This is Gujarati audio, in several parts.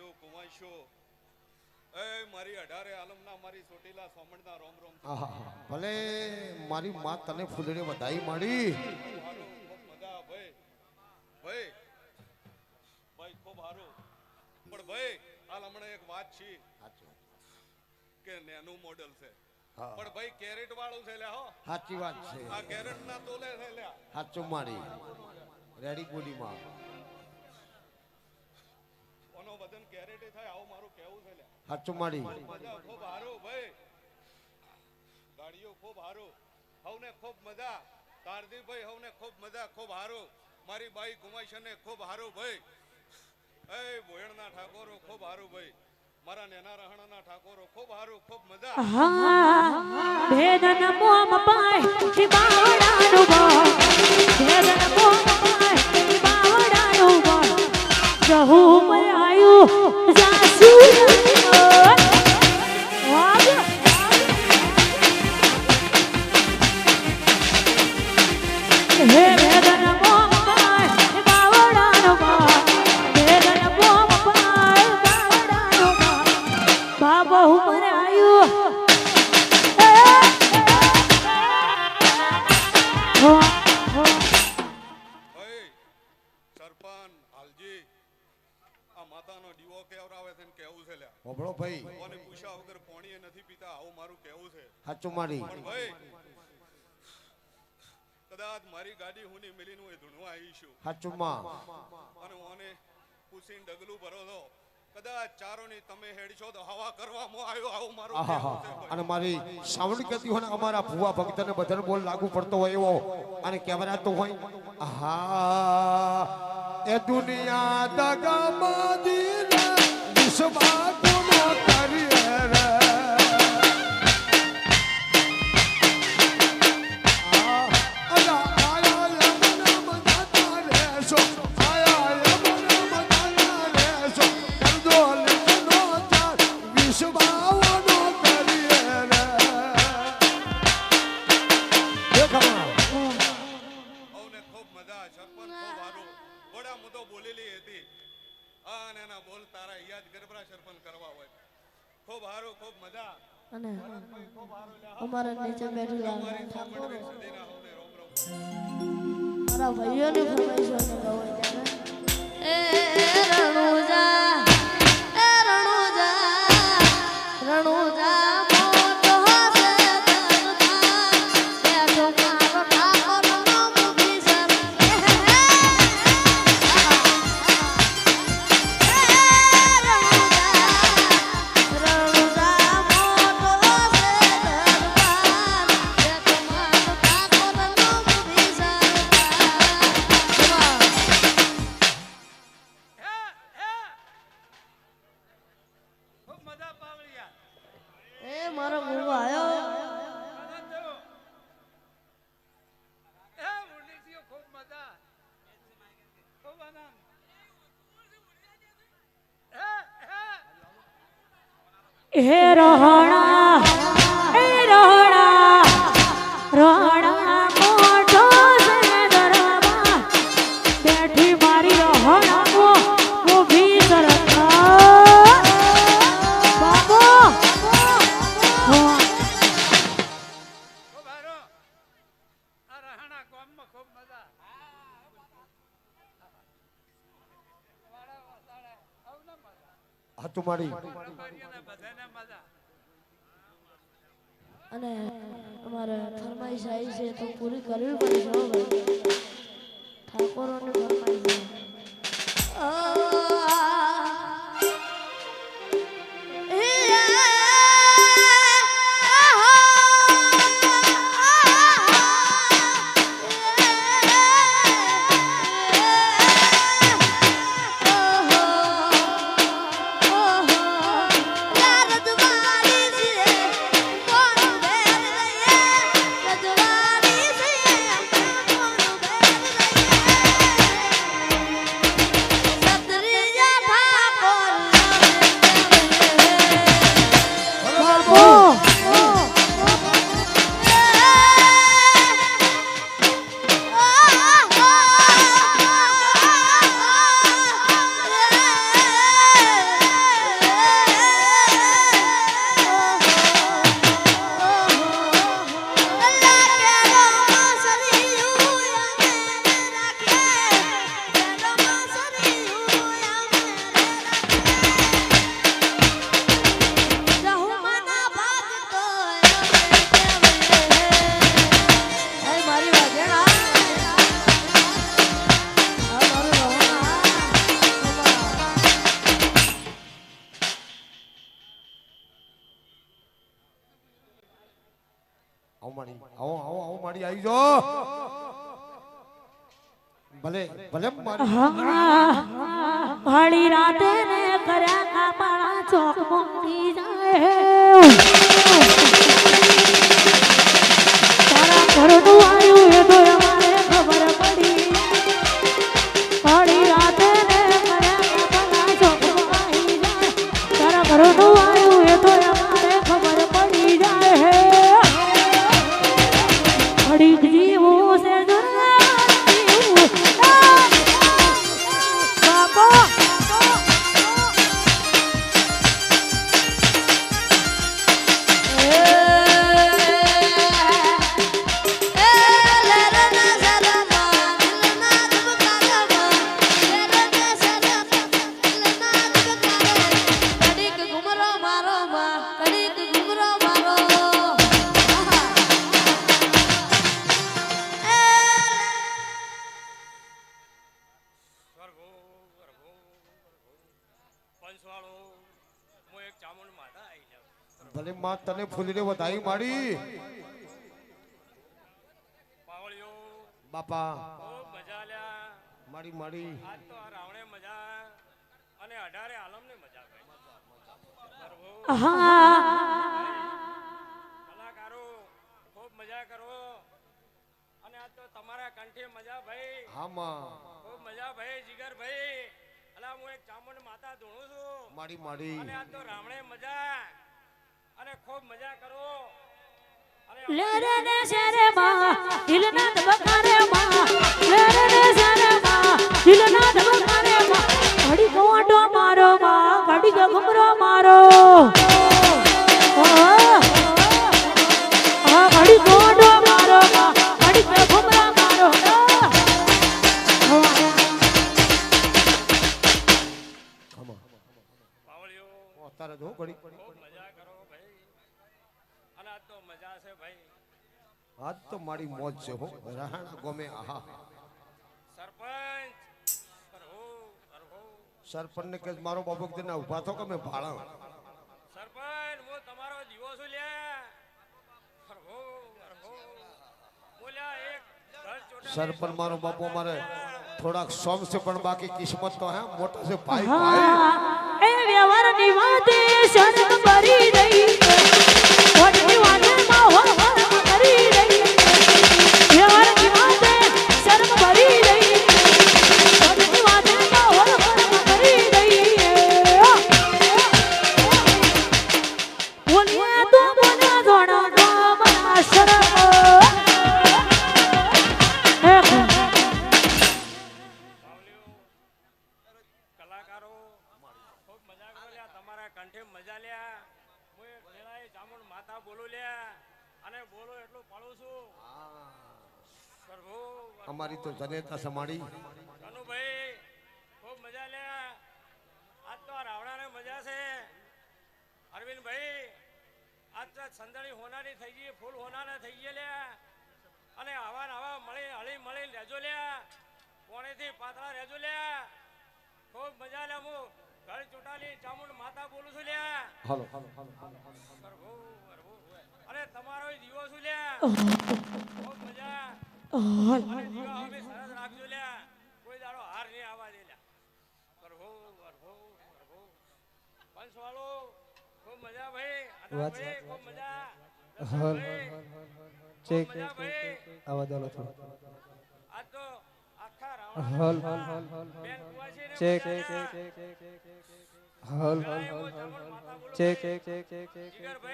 આવીશું એ મારી અઢારે આલમના મારી ચોટીલા સોમણના રોમ રોમ. ભલે મારી માં તને ફૂલડે વધાઈ મળી મજા ભાઈ. ભાઈ ભાઈ ખૂબ સારું પણ ભાઈ હાલ હમણાં એક વાત છે કે નેનું મોડલ છે. પણ ભાઈ કેરેટ વાળું છે લે હો. સાચી વાત છે. આ કેરેટ ના તોલે છે લ્યા. સાચું મારી રેડી બોડીમાં ઓનો વજન કેરેટ થાય આવું મારું કેવું છે સાચું મારી મજા ખૂબ હારું ભાઈ. ગાડીઓ ખૂબ હારું. હવને ખૂબ મજા. તારદીભાઈ હવને ખૂબ મજા ખૂબ હારું. મારી બાઈ ગુમાઈશને ખૂબ હારું ભાઈ. એ ભોયણના ઠાકોરો ખૂબ હારું ભાઈ. મારા નેના રહાણાના ઠાકોરો ખૂબ હારું ખૂબ મજા. હા ભેદન મોમ પાય બાવડાનું બળ ભેદન મોમ પાય બાવડાનું બળ જહુ છે સાચું મારી કદાચ મારી ગાડી હું મિલીને હું ધૂણવા આવીશું સાચું માં અને ઓને પૂછીને ડગલું ભરો દો કદાચ ચારોની તમે હેડશો તો હવા કરવામાં આવ્યો આવું મારું છે. અને મારી સાવણી કરતી હોય ને અમારા ભુવા ભક્તને બધાને બોલ લાગુ પડતો હોય એવો. અને કેવરાતો હોય. હા એ દુનિયા દગામાં દિલ વિશ્વા ખૂબ સરપંચ હારું ઘોડા મુદ્દો બોલેલી હતી. અને એના બોલ તારા યાદ ગરબરા સરપંચ કરવા હોય. ખૂબ હારું ખૂબ મજા. અને. અમારા નીચે બેઠેલા મારી ભાઈઓને ફરમાઈશો ને ગવાય ત્યારે એ રણુજા હે હે હાચું મારી રબારીઓને બધાને મજા અને અમારે ફરમાઈશ આવી છે તો પૂરી કરવી પડશે ઠાકોરોની ફરમાઈશ ભલે ભલે ભાળી રાતે ને કર્યા કાપડા ચોક મોટી જાય. તારા ઘરનું આવ્યું એ તો અમારે ખબર પડી માં તને ફૂલને વધાઈ માડી બાપા ખૂબ મજા લ્યા. માડી માડી આજ તો રાવણે મજા અને અઢારે આલમને મજા હા કલાકારો ખૂબ મજા કરો. અને આજ તો તમારા કંઠે મજા ભાઈ. હા માં ખૂબ મજા ભાઈ જીગર ભાઈ. અલા હું એક ચામુંડ માતા ધૂણું છું. માડી માડી અને આજ તો રાવણે મજા. અને ખૂબ મજા કરો. લે રે રે શેરે માં. દિલનાથ બખારે માં. લેરે રે શેરે માં દિલનાથ બખારે માં. ઘડી ગોટો મારો માં ઘડી ગમરો મારો. ઘડી ગોટો મારો માં ઘડી ગમરો મારો. અત્યારે જો ઘડી ખૂબ મજા કરો ભાઈ અને આજ તો મજા છે ભાઈ. આજ તો મારી મોજ છે હો. રાણા ગમે આહા. સરપંચ સરપંચ ને કે મારો બાબુ તને ઊભા થો કે મેં ભાળા. સરપંચ હું તમારો જીવો છું લે. સરપંચ મારો બાપુ મારે થોડાક સોમ છે પણ બાકી કિસ્મત તો હે મોટો છે ભાઈ ભાઈ. એ વ્યવહારની વાત શરમ ભરી રહી. અમારી તો જનેતા સમાડી. કનુભાઈ ખૂબ મજા લ્યા. આજ તો રાવણા રાવણાને મજા છે. અરવિંદભાઈ આજ તો સંદળી હોનાની થઈ ગઈ ફૂલ હોનારા થઈ ગયા લ્યા. અને આવા આવા મળી હળી મળી રહેજો લ્યા. કોણેથી પાતળા રહેજો લ્યા. ખૂબ મજા લે હું ઘર ચૂંટાલી ચામુંડ માતા બોલું છું લ્યા. હાલો હાલો હાલો અરે તમારો દીવો છું લ્યા. ખૂબ મજા. અને દીવા અમે સરસ રાખજો લ્યા કોઈ દાડો હાર નહીં આવવા દે લ્યા પ્રભુ પ્રભુ પ્રભુ પંચવાળો ખૂબ મજા ભાઈ અનાભાઈ ખૂબ મજા રસલભાઈ, ખૂબ મજા ભાઈ આવાજ આલો થોડો હલ check check. Check check check check check check check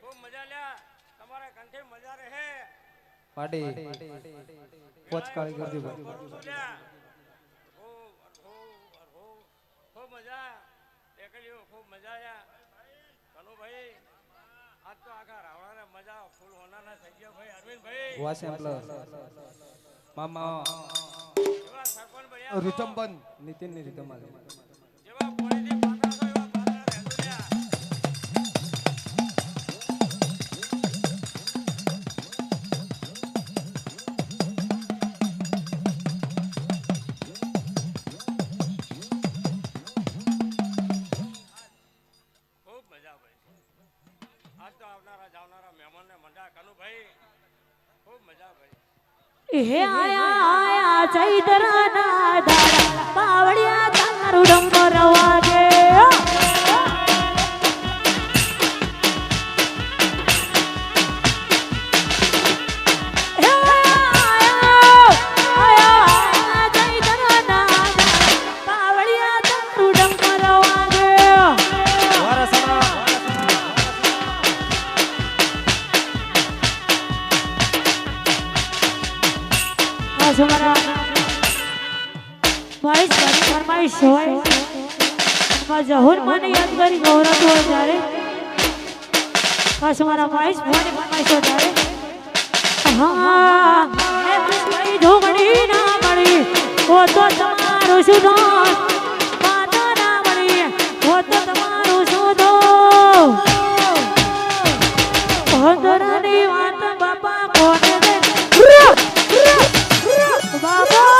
ખૂબ મજા લ્યા તમારા કંઠે મજા રહે પાડી. ભાઈ અરહો. ખૂબ મજા એકલીઓ ખૂબ મજા આયા કનુભાઈ આજ તો આખા રાવણાને મજા ફૂલ હોનાના થઈ ગયા ભાઈ. અરવિંદભાઈ વાસેમ પ્લસ. મામા. જેવા સરપંચ બન્યા છો, રીતમબંધ નીતિનની રીતે માલે હે આયા આયા ચૈતરાના દાડા પાવડિયા તારું ડંબર વાગે પાછો મારા મહેશ ભવાની ફરમાઈશો ત્યારે હા એ મસ્તી ઢોકળી ના મળી ઓ તો તમારો શું દોષ? ના મળી ઓ તો તમારો શું દોષ? વાત બાપા કોને દે બાપા!